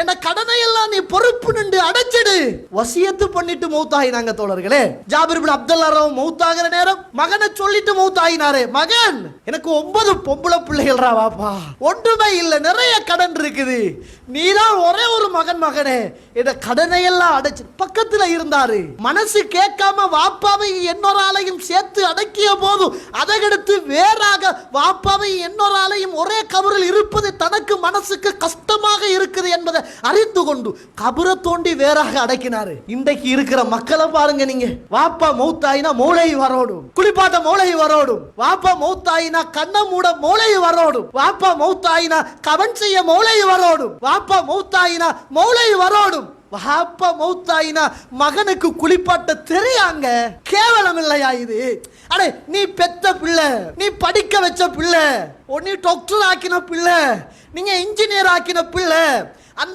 என்ன கடனை எல்லாம் நீ பொறுப்பு நின்று அடைச்சிடு. வசியத்து பண்ணிட்டு மௌத்தாயினாங்க தோழர்களே. ஜாபிர் பின் அப்துல்லா ராவ் மௌத்தாகிற நேரம் மகனை சொல்லிட்டு மௌத்தாயினாரே. மகன் எனக்கு ஒன்பது பொம்பளை பிள்ளைகள்ரா வாப்பா ஒன்றுமே இல்லை நிறைய கடன் இருக்குது. நீதான் ஒரே ஒரு மகன் மகனே. இந்த கடனை எல்லாம் அடைச்சு பக்கத்துல இருந்தாரு. மனசு கேட்காம வாப்பாவை இன்னொரு ஆளையும் சேர்த்து அடக்கிய போதும் அதை எடுத்து வேறாக வாப்பாவை இன்னொரு ஆளையும் ஒரே கபரில் இருப்பது தனக்கு மனசுக்கு கஷ்டமாக இருக்குது என்பதை அறிந்து கொண்டு கபரை தோண்டி வேறாக அடக்கினாரு. இன்றைக்கு இருக்கிற மக்களை பாருங்க நீங்க. வாப்பா மௌத்தாயினா மூளை வரோடும். குளிப்பாட்ட மூளை வரோடும். வாப்பா மௌத்தாயினா கண்ண மூட மூளை வரோடும். வாப்பா மௌத்தாயினா கவன் செய்ய மூளை வரோடும். வாப்பா மௌத்தாயினா மூளை வரோடும். வாப்பா மௌத்தாயினா மகனுக்கு குளிப்பாட்ட தெரியாங்க. கேவலம் இல்லையா இது? அடே நீ பெத்த பிள்ளை. நீ படிக்க வச்ச பிள்ளை. ஓ நீ டாக்டர் ஆக்கின பிள்ளை. நீங்க இன்ஜினியர் ஆக்கின பிள்ளை.